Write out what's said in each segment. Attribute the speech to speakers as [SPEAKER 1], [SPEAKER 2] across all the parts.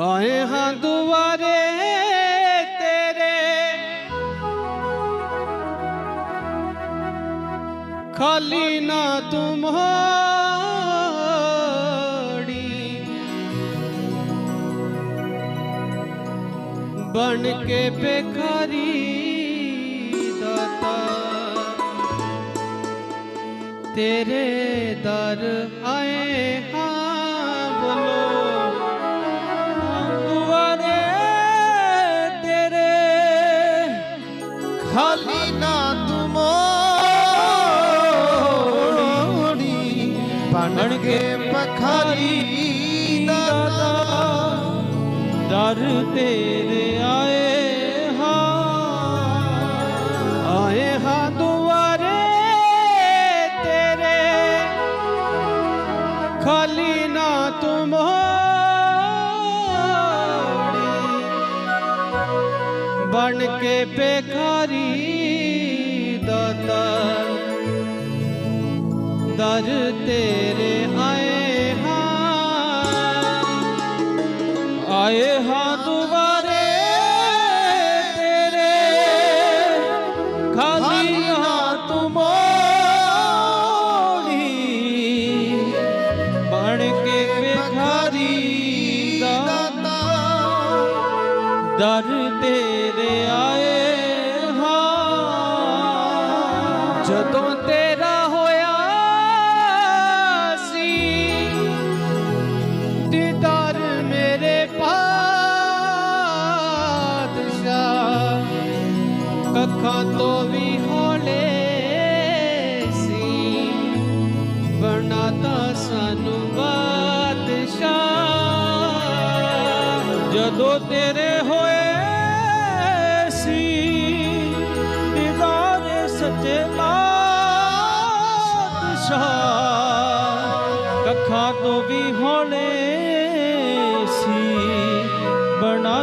[SPEAKER 1] ਆਏ ਹਾਂ ਦੁਆਰੇ ਤੇਰੇ। ਖਾਲੀ ਨਾ ਤੂੰ ਮੋੜੀ। ਬਣ ਕੇ ਬੇਕਾਰੀ ਦਾਤਾ। ਤੇਰੇ ਦਰ ਆਏ ਹਾਂ
[SPEAKER 2] ਖਾਲੀ ਨਾ ਤੂੰ ਮੋੜੀ ਬਣ ਕੇ ਪਖਾਰੀ ਦਾਤਾ।
[SPEAKER 1] ਦਰ ਤੇਰੇ ਆਏ ਬਣ ਕੇ ਬੇਕਾਰੀ ਦਾਤਾ, ਦਰ ਤੇਰੇ ਆਏ ਹਾਂ। ਆਏ ਹਾਂ ਦੁਬਾਰੇ ਤੇਰੇ ਖਾਲੀ ਨਾ ਤੂੰ ਮੋੜੀ। ਬਣ ਕੇ ਬੇਖਾਰੀ ਦਰ ਤੇਰੇ ਆਏ ਹਾਂ। ਜਦੋਂ ਤੇਰਾ ਹੋਇਆ ਸੀ ਦੀਦਾਰ ਮੇਰੇ ਪਾਤਸ਼ਾਹ ਕੱਖਾਂ ਤੋਂ ਵੀ ਹੌਲੇ ਸੀ। ਬਣਾਤਾ ਸਾਨੂੰ ਬਾਦਸ਼ਾਹ ਜਦੋਂ ਤੇਰੇ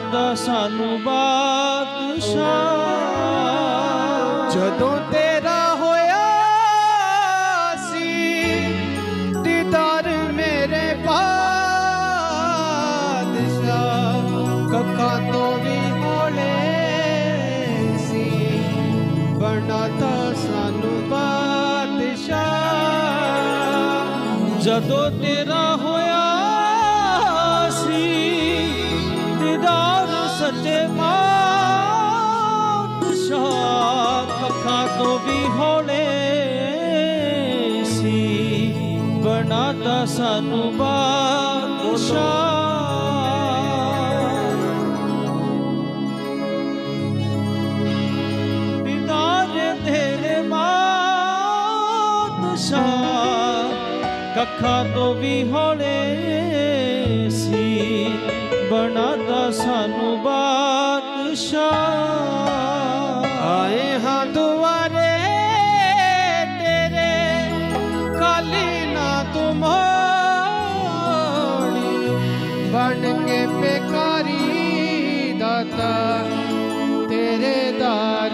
[SPEAKER 1] ਬਣਾਤਾ ਸਾਨੂੰ ਬਾਦਸ਼ਾਹ। ਜਦੋਂ ਤੇਰਾ ਹੋਇਆ ਸੀ, ਦੀਦਾਰ ਮੇਰੇ ਬਾਦਸ਼ਾਹ, ਕੱਖਾਂ ਤੋਂ ਵੀ ਹੌਲੇ ਸੀ। ਬਣਾਤਾ ਸਾਨੂੰ ਬਾਦਸ਼ਾਹ। ਜਦੋਂ ਤੇਰਾ ਹੋਇਆ ਸੱਚੇ ਪਾਤਸ਼ਾਹ ਅੱਖਾਂ ਤੋਂ ਵੀ ਹੌਲੇ ਸੀ। ਬਣਾਤਾ ਸਾਨੂੰ ਬਾਦਸ਼ਾਹ। ਦੀਦਾਰ ਤੇਰੇ ਮਾਤਸ਼ਾਹ ਕੱਖਾਂ ਤੋਂ ਵੀ ਹੌਲੇ ਸੀ। ਬਣਾਤਾ ਸਾਨੂੰ ਬਾਦਸ਼ਾਹ। ਆਏ ਹਾਂ ਦੁਆਰੇ ਤੇਰੇ, ਕਾਲੀ ਨਾ ਤੂੰ ਮੋੜੀ ਬਣ ਕੇ ਬੇਕਾਰੀ ਦਾਤਾ, ਤੇਰੇ ਦਰ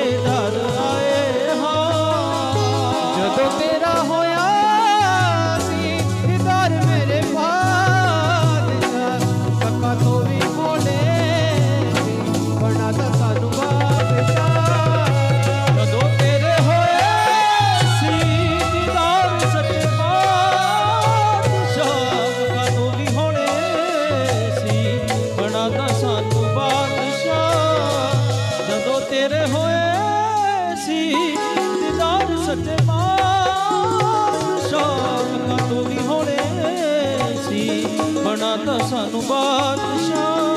[SPEAKER 1] ਸਾਨੂੰ ਬਾਦਸ਼ਾਹ।